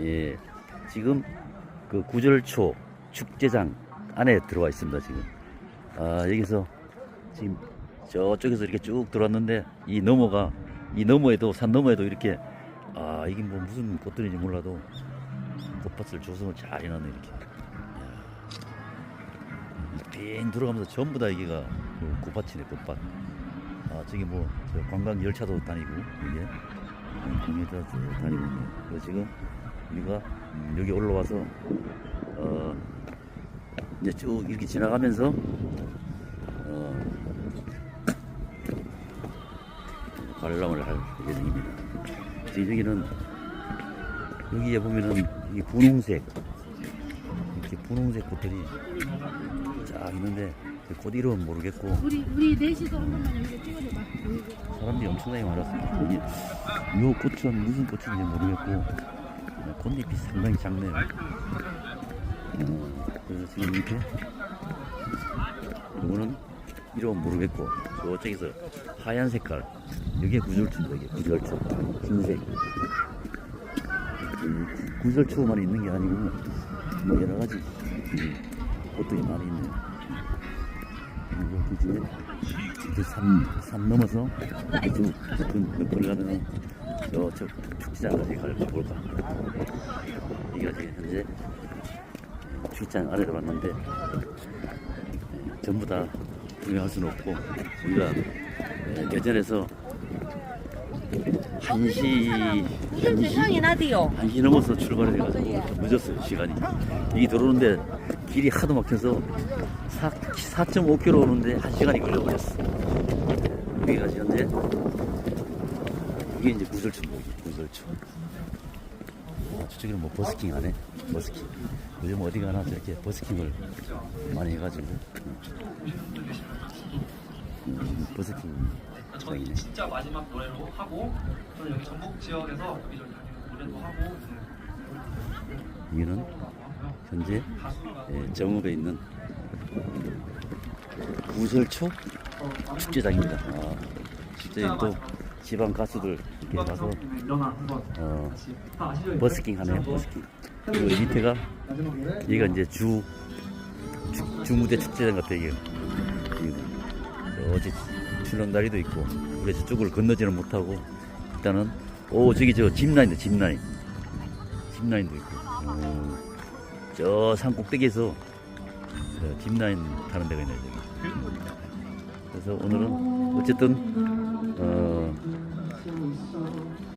예, 지금 그 구절초 축제장 안에 들어와 있습니다. 지금 아 여기서 지금 저쪽에서 이렇게 쭉 들어왔는데 이 너머가 이 너머에도 산 너머에도 이렇게 아 이게 뭐 무슨 꽃들인지 몰라도 꽃밭을 조성을 잘 해놨네 이렇게. 빙 들어가면서 전부 다 여기가 그 꽃밭이네 꽃밭. 아 저기 뭐저 관광 열차도 다니고 이게 국내도 다니고 있네. 그래서 지금 우리가 음, 여기 올라와서 어 이제 쭉 이렇게 지나가면서 어 관람을 할 예정입니다. 지금 여기는 여기에 보면은 이 분홍색 이렇게 분홍색 꽃들이 쫙 있는데 꽃 이름은 모르겠고 우리 우리 넷이서 한 번만 여기 찍어줘봐. 사람들이 엄청나게 많았습니다. 여기 이 꽃은 무슨 꽃인지 모르겠고 어, 꽃잎이 상당히 작네요. 어, 그래서 지금 이렇게 이거는 이름은 모르겠고 저쪽에서 하얀 색깔 여기에 구절추입니다. 이게 구절추 흰색 이 구절추만 있는 게 아니고 뭐 여러 가지 음, 꽃들이 많이 있네요. 그리고 그 뒤에 이제 산, 산 넘어서 쭉 그, 그, 가면은 저쪽 축제장까지 갈- 가볼까. 여기가 지금 현재 축제장 아래로 왔는데 예, 전부 다 구경할 수는 없고 우리가 예, 대전에서 1시, 이건 제 향이 나디요. 1시 넘어서 출발해 가지고 좀 늦었어요, 시간이. 여기 들어오는데 길이 하도 막혀서 4, 4.5km 오는데 1시간이 걸려버렸어. 여기가 현재, 이게 이제 이게 구절초. 아, 저쪽에는 뭐 버스킹 하네? 버스킹. 요즘 어디 가나 저렇게 버스킹을 많이 해가지고. 음, 버스킹 저희 장이네. 진짜 마지막 노래로 하고 저는 여기 전북 지역에서 여기저기 노래도 하고 여기는 현재 예, 정읍에 있는 구설초 축제장입니다. 아, 진짜 또 지방 가수들 이렇게 일어나 한번 어? 버스킹 하네요. 버스킹. 그리고 이 밑에가 여기가 이제 주, 주 주무대 축제장 같아 이게. 여기 어제 출렁다리도 있고 우리 저쪽을 건너지는 못하고 일단은 오 저기 저 짚라인도 짚라인 짚라인도 있고 저산 꼭대기에서 저 짚라인 타는 데가 있네 저기 그래서 오늘은 어쨌든 어 so